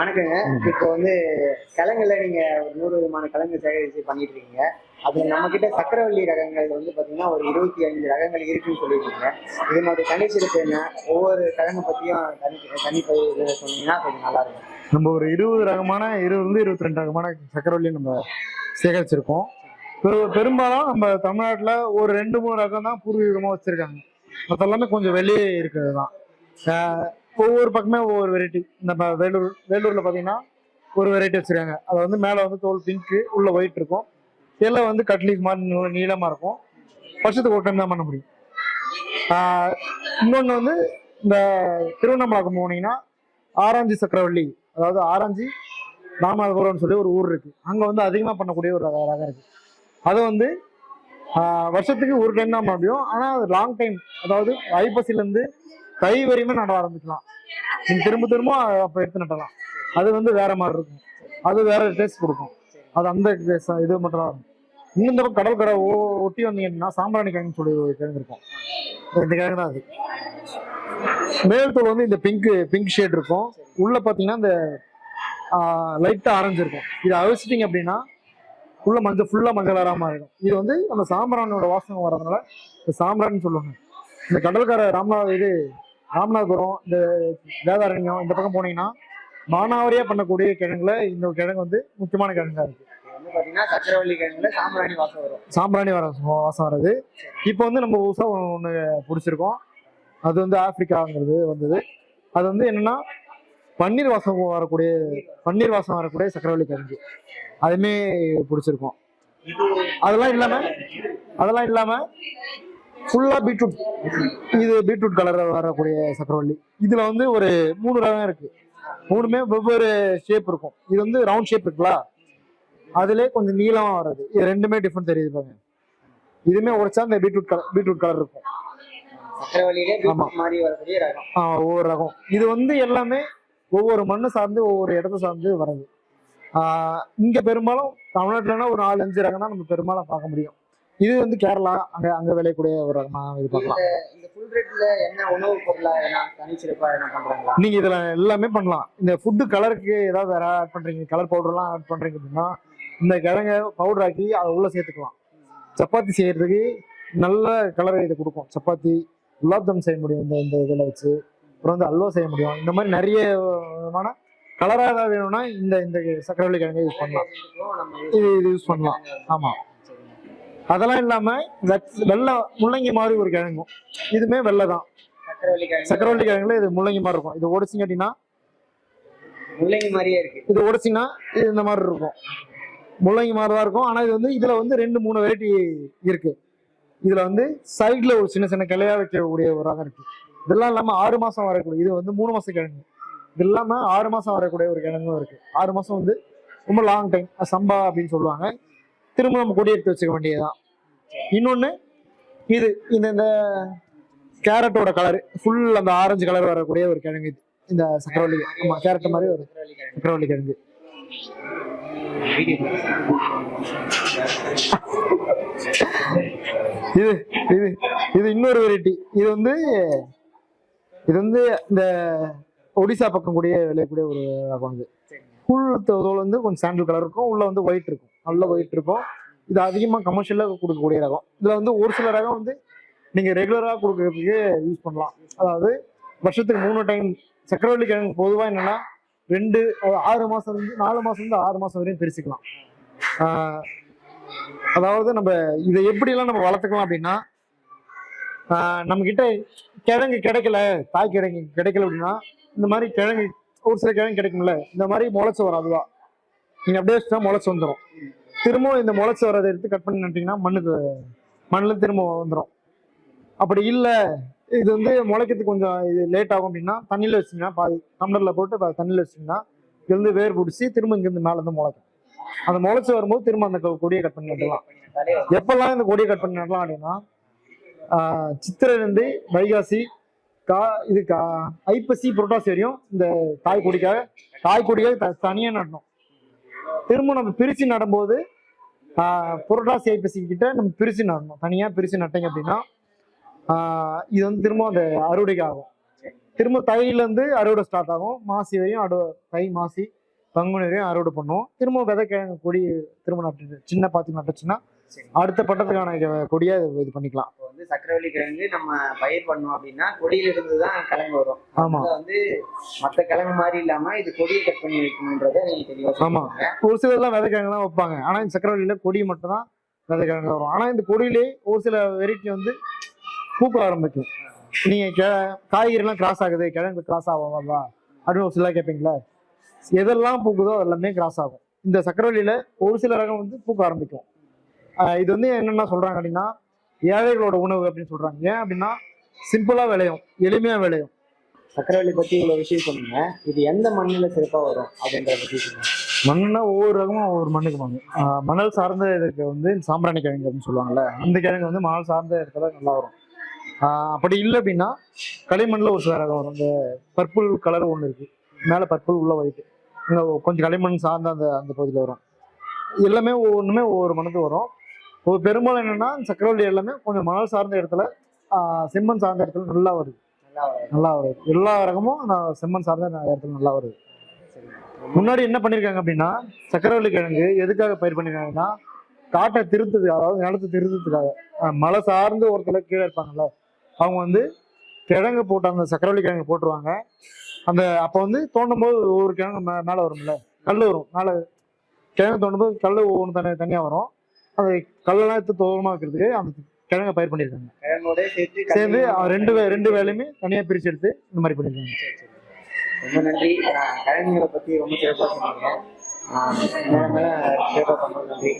வணக்கங்க. இப்போ வந்து கிழங்குல நீங்க ஒரு நூறு விதமான கிழங்கு சேகரிச்சு பண்ணிட்டு இருக்கீங்க அது நம்ம கிட்ட சக்கரவள்ளி ரகங்கள் வந்து பாத்தீங்கன்னா ஒரு இருபத்தி ஐந்து ரகங்கள் இருக்குன்னு சொல்லியிருக்கீங்க. இதனுடைய தனிச்சிறப்பு என்ன? ஒவ்வொரு கிழங்கு பத்தியும் தனி தனிப்பதிவு சொன்னீங்கன்னா கொஞ்சம் நல்லா இருக்கும் நம்ம ஒரு இருபது ரகமான இருபதுலேருந்து இருபத்தி ரெண்டு ரகமான சக்கரவள்ளி நம்ம சேகரிச்சிருக்கோம். பெரு பெரும்பாலும் நம்ம தமிழ்நாட்டில் ஒரு ரெண்டு மூணு ரகம் தான் பூர்வீகமாக வச்சுருக்காங்க. மற்ற எல்லாமே கொஞ்சம் வெளியே இருக்கிறது தான் ஒவ்வொரு பக்கமே ஒவ்வொரு வெரைட்டி நம்ம வேலூர் வேலூரில் பார்த்தீங்கன்னா ஒரு வெரைட்டி வச்சுருக்காங்க. அதை வந்து மேலே வந்து தோல் பிங்க்கு உள்ள ஒயிட் இருக்கும். எல்லாம் வந்து கட்லீஃப் மாதிரி நீளமாக நீளமா இருக்கும். வருஷத்துக்கு ஒரு டைம் தான் பண்ண முடியும். இன்னொன்று வந்து இந்த திருவண்ணாமலைக்கு போனீங்கன்னா ஆராஞ்சி சக்கரவள்ளி அதாவது ஆராஞ்சி ராமநாதபுரம்னு சொல்லி ஒரு ஊர் இருக்கு. அங்க வந்து அதிகமா பண்ணக்கூடிய ஒரு ரக- ரகம் இருக்கு. அது வந்து வருஷத்துக்கு ஒரு டைம் தான் பண்ண முடியும். ஆனா அது லாங் டைம் அதாவது ஐப்பசில கை வரையுமே நட ஆரம்பிக்கலாம். நீங்க திரும்ப திரும்ப அப்ப எடுத்து நடலாம் அது வந்து வேற மாதிரி இருக்கும். அது வேற டேஸ்ட் கொடுக்கும். அது அந்த இது மட்டும் தான். இருக்கும். இன்னும் இந்த பக்கம் கடற்கரை ஓ- ஒட்டி வந்தீங்கன்னா சாம்பிராணி கிழங்கு சொல்லி ஒரு கிழங்கு இருக்கும். இந்த கிழங்கு தான் அது. மேல் தோல் வந்து இந்த பிங்க் பிங்க் ஷேட் இருக்கும். உள்ள பாத்தீங்கன்னா இந்த லைட்டா ஆரஞ்சு இருக்கும். இதை அவிச்சிட்டிங்க அப்படின்னா உள்ள மஞ்சள் ஃபுல்லா மஞ்சள் கலரா மாறிடும் இது வந்து அந்த சாம்பிராணியோட வாசனை வரதுனால இந்த சாம்பிராணின்னு சொல்லுவாங்க. இந்த கடற்கரை ராமநாத இது ராமநாதபுரம் இந்த வேதாரண்யம் இந்த பக்கம் போனீங்கன்னா மானாவாரியா பண்ணக்கூடிய கிழங்குல இந்த கிழங்கு வந்து முக்கியமான கிழங்கா இருக்கு. சக்கரவள்ளி கிழங்குல சாம்பிராணி வாசம் வரும். சாம்பிராணி வர வாசம் வருது. இப்போ வந்து நம்ம புதுசா ஒன்று பிடிச்சிருக்கோம். அது வந்து ஆப்பிரிக்காங்கிறது வந்தது. அது வந்து என்னன்னா பன்னீர் வாசம் வரக்கூடிய பன்னீர் வாசம் வரக்கூடிய சக்கரவள்ளி கிழங்கு. அதுவுமே பிடிச்சிருக்கோம். அதெல்லாம் இல்லாம அதெல்லாம் இல்லாம ஃபுல்லா பீட்ரூட் இது பீட்ரூட் கலர் வரக்கூடிய சக்கரவள்ளி. இதுல வந்து ஒரு மூணு ரகம் இருக்கு. மூணுமே வெவ்வேறு ஷேப் இருக்கும். இது வந்து ரவுண்ட் ஷேப் இருக்குல்ல? அதுலயே கொஞ்சம் நீளமா வர்றது. இது ரெண்டுமே டிஃப்ரெண்ட் தெரியுது பாருங்க. இதுமே உடைச்சா இந்த பீட்ரூட் கலர் பீட்ரூட் கலர் இருக்கும். ஆ, ஒவ்வொரு ரகம். இது வந்து எல்லாமே ஒவ்வொரு மண்ணு சார்ந்து ஒவ்வொரு இடத்த சார்ந்து வர்றது. இங்க பெரும்பாலும் தமிழ்நாட்டுலனா ஒரு நாலு அஞ்சு ரகம் தான் நம்ம பெரும்பாலும் பார்க்க முடியும். இது வந்து கேரளா அங்க அங்க விளையக்கூடிய ஒரு ரகமா இது பார்க்கலாம் இந்த ஃபுல் ரேட்ல என்ன உணவு பொருளா என்ன நீங்க இதுல எல்லாமே பண்ணலாம் இந்த ஃபுட்டு கலருக்கு ஏதாவது வேற ஆட் பண்றீங்க கலர் பவுடர்லாம் ஆட் பண்றீங்க அப்படின்னா இந்த கிழங்க பவுடர் ஆக்கி அதை உள்ள சேர்த்துக்கலாம் சப்பாத்தி செய்யறதுக்கு நல்ல கலர் இதை கொடுக்கும் சப்பாத்தி குலாப் ஜாம் செய்ய முடியும் இந்த இந்த இதில் வச்சு அப்புறம் வந்து அல்வா செய்ய முடியும் இந்த மாதிரி நிறைய விதமான கலராக ஏதாவது வேணும்னா இந்த இந்த சக்கரவள்ளி கிழங்கை யூஸ் பண்ணலாம் இது இது யூஸ் பண்ணலாம் ஆமா அதெல்லாம் இல்லாம வெத்- வெள்ளை முள்ளங்கி மாதிரி ஒரு கிழங்கும். இதுமே வெள்ளை தான் சக்கரவள்ளி கிழங்கு. சக்கரவள்ளி கிழங்குல இது முள்ளங்கி மாதிரி இருக்கும். இது உடைச்சிங்க அப்படின்னா முள்ளங்கி மாதிரியே இருக்கு. இது உடைச்சிங்கன்னா இது இந்த மாதிரி இருக்கும். முள்ளங்கி மாதிரி தான் இருக்கும். ஆனா இது வந்து இதுல வந்து ரெண்டு மூணு வெரைட்டி இருக்கு. இதுல வந்து சைட்ல ஒரு சின்ன சின்ன கிளையா வைக்கக்கூடிய ஒரு ரகம் இருக்கு. இதெல்லாம் இல்லாம ஆறு மாசம் வரக்கூடிய இது வந்து மூணு மாசம் கிழங்கு. இது இல்லாம ஆறு மாசம் வரக்கூடிய ஒரு கிழங்கும் இருக்கு. ஆறு மாசம் வந்து ரொம்ப லாங் டைம் சம்பா அப்படின்னு சொல்லுவாங்க. திரும்ப நம்ம கொடி எடுத்து வச்சுக்க வேண்டியதுதான். இன்னொன்னு இது இந்த இந்த கேரட்டோட கலர் ஃபுல் அந்த ஆரஞ்சு கலர் வரக்கூடிய ஒரு கிழங்கு இது. இந்த சக்கரவள்ளி ஆமா கேரட் மாதிரி ஒரு சக்கரவள்ளி கிழங்கு. இது இது இது இன்னொரு வெரைட்டி இது வந்து இது வந்து இந்த ஒடிசா பக்கம் கூடிய விளையக்கூடிய ஒரு ரகம் இது. உள் தோல் வந்து கொஞ்சம் சாண்டல் கலர் இருக்கும். உள்ள வந்து ஒயிட் இருக்கும். நல்ல ஒயிட் இருக்கும். இது அதிகமாக கமர்ஷியலாக கொடுக்கக்கூடிய ரகம். இதில் வந்து ஒரு சில ரகம் வந்து நீங்கள் ரெகுலராக கொடுக்கறதுக்கு யூஸ் பண்ணலாம். அதாவது வருஷத்துக்கு மூணு டைம் சக்கரவள்ளி கிழங்கு பொதுவாக என்னென்னா ரெண்டு ஆறு மாதம் இருந்து நாலு மாதம்லேருந்து இருந்து ஆறு மாதம் வரையும் பிரிச்சுக்கலாம். அதாவது நம்ம இதை எப்படிலாம் நம்ம வளர்த்துக்கலாம் அப்படின்னா நம்மக்கிட்ட கிழங்கு கிடைக்கல தாய் கிழங்கு கிடைக்கல அப்படின்னா இந்த மாதிரி கிழங்கு ஒரு சில கிழங்கு கிடைக்கும்ல இந்த மாதிரி முளைச்சி வரும் அதுவா. நீங்கள் அப்படியே வச்சுட்டா வந்துடும் திரும்பவும் இந்த முளைச்சி வரதை எடுத்து கட் பண்ணி நட்டிங்கன்னா மண்ணுக்கு மண்ணில் திரும்ப வந்துடும் அப்படி இல்லை இது வந்து முளைக்கிறதுக்கு கொஞ்சம் இது லேட் ஆகும் அப்படின்னா தண்ணியில் வச்சிங்கன்னா பாதி டம்ளரில் போட்டு தண்ணியில் வச்சிங்கன்னா இங்கேருந்து வேர் பிடிச்சி திரும்ப இங்கேருந்து மேலேருந்து முளைக்கும். அந்த முளைச்சி வரும்போது திரும்ப அந்த கொடியை கட் பண்ணி நடலாம் எப்பெல்லாம் இந்த கொடியை கட் பண்ணி நடலாம் அப்படின்னா ஆஹ் வைகாசி கா இது கா ஐப்பசி புரட்டாசி வரையும் இந்த காய் கொடிக்காக காய் கொடிக்காக தனியாக நடணும் திரும்ப நம்ம பிரித்து நடும்போது புரோட்டாசி புரட்டாசி ஐப்பசி கிட்ட நம்ம பிரித்து நடணும். தனியாக பிரித்து நட்டீங்க அப்படின்னா இது வந்து திரும்ப அந்த அறுவடைக்கு ஆகும். திரும்ப தையிலேருந்து அறுவடை ஸ்டார்ட் ஆகும். மாசி வரையும் அடு தை மாசி பங்குனி வரையும் அறுவடை பண்ணுவோம். திரும்ப விதைக்கிழங்கு கொடி திரும்ப நட்டு சின்ன பாத்தி நட்டுச்சுன்னா அடுத்த பட்டத்துக்கான கொடியை இது பண்ணிக்கலாம். சக்கரவள்ளி கிழங்கு நம்ம பயிர் பண்ணோம் அப்படின்னா கொடியில இருந்து தான் கிழங்கு வரும். ஆமா. வந்து மத்த கிழங்கு மாதிரி இல்லாம இது கொடியை கட் பண்ணி வைக்கணுன்றதை நீங்க தெளிவா ஆமா. ஒரு சிலர்லாம் விதைக்கிழங்கு தான் வைப்பாங்க. ஆனா இந்த சக்கரவள்ளியில கொடி மட்டும் தான் விதைக்கிழங்கு வரும். ஆனா இந்த கொடியிலே ஒரு சில வெரைட்டி வந்து பூக்க ஆரம்பிக்கும். நீங்க காய்கறிலாம் கிராஸ் ஆகுது கிழங்கு கிராஸ் ஆகாதா அப்படின்னு ஒரு சிலர் கேட்பீங்களா? எதெல்லாம் பூக்குதோ அது எல்லாமே கிராஸ் ஆகும். இந்த சக்கரவள்ளியில ஒரு சில ரகம் வந்து பூக்க ஆரம்பிக்கும். இது வந்து என்னென்ன சொல்றாங்க அப்படின்னா ஏழைகளோட உணவு அப்படின்னு சொல்றாங்க. ஏன் அப்படின்னா சிம்பிளா விளையும் எளிமையா விளையும். சக்கரவள்ளி பத்தி இவ்வளவு விஷயம் சொன்னீங்க. இது எந்த மண்ணுல சிறப்பா வரும் அப்படின்றத பத்தி சொல்லுங்க. மண்ணுனா ஒவ்வொரு ரகமும் ஒவ்வொரு மண்ணுக்கு மண் ஆஹ் மணல் சார்ந்த இதுக்கு வந்து சாம்பிராணி கிழங்கு அப்படின்னு சொல்லுவாங்கல்ல அந்த கிழங்கு வந்து மணல் சார்ந்த இடத்துல நல்லா வரும். அப்படி இல்லை அப்படின்னா களிமண்ணில் ஒரு சில ரகம் வரும். இந்த பர்பிள் கலர் ஒன்று இருக்கு. மேலே பர்பிள் உள்ள ஒயிட் இங்கே கொஞ்சம் களிமண் சார்ந்த அந்த அந்த பகுதியில் வரும். எல்லாமே ஒவ்வொன்றுமே ஒவ்வொரு மண்ணுக்கு வரும். பெரும்பாலும் என்னன்னா சக்கரவள்ளி எல்லாமே கொஞ்சம் மணல் சார்ந்த இடத்துல செம்மண் சார்ந்த இடத்துல நல்லா வருது. நல்லா வருது. எல்லா ரகமும் நான் செம்மண் சார்ந்த இடத்துல நல்லா வருது. முன்னாடி என்ன பண்ணிருக்காங்க அப்படின்னா சக்கரவள்ளி கிழங்கு எதுக்காக பயிர் பண்ணிருக்காங்கன்னா காட்டை திருத்தது அதாவது நிலத்தை திருத்ததுக்காக மலை சார்ந்து ஒருத்தர் கீழே இருப்பாங்கல்ல அவங்க வந்து கிழங்கு போட்டு அந்த சக்கரவள்ளி கிழங்கு போட்டுருவாங்க. அந்த அப்போ வந்து தோண்டும் போது ஒவ்வொரு கிழங்கு மேலே வரும்ல கல் வரும். மேலே கிழங்கு தோண்டும் போது கல் ஒவ்வொன்று தனி தனியாக வரும். அந்த கல்லெல்லாம் எடுத்து தோரமாக வைக்கிறதுக்கு அந்த கிழங்கை பயிர் பண்ணியிருக்காங்க. சேர்ந்து ரெண்டு ரெண்டு வேலையுமே தனியாக பிரித்து எடுத்து இந்த மாதிரி பண்ணியிருக்காங்க. ரொம்ப நன்றி. கிழங்குகளை பத்தி ரொம்ப சிறப்பா சொன்னீங்க. மேல மேல நன்றி.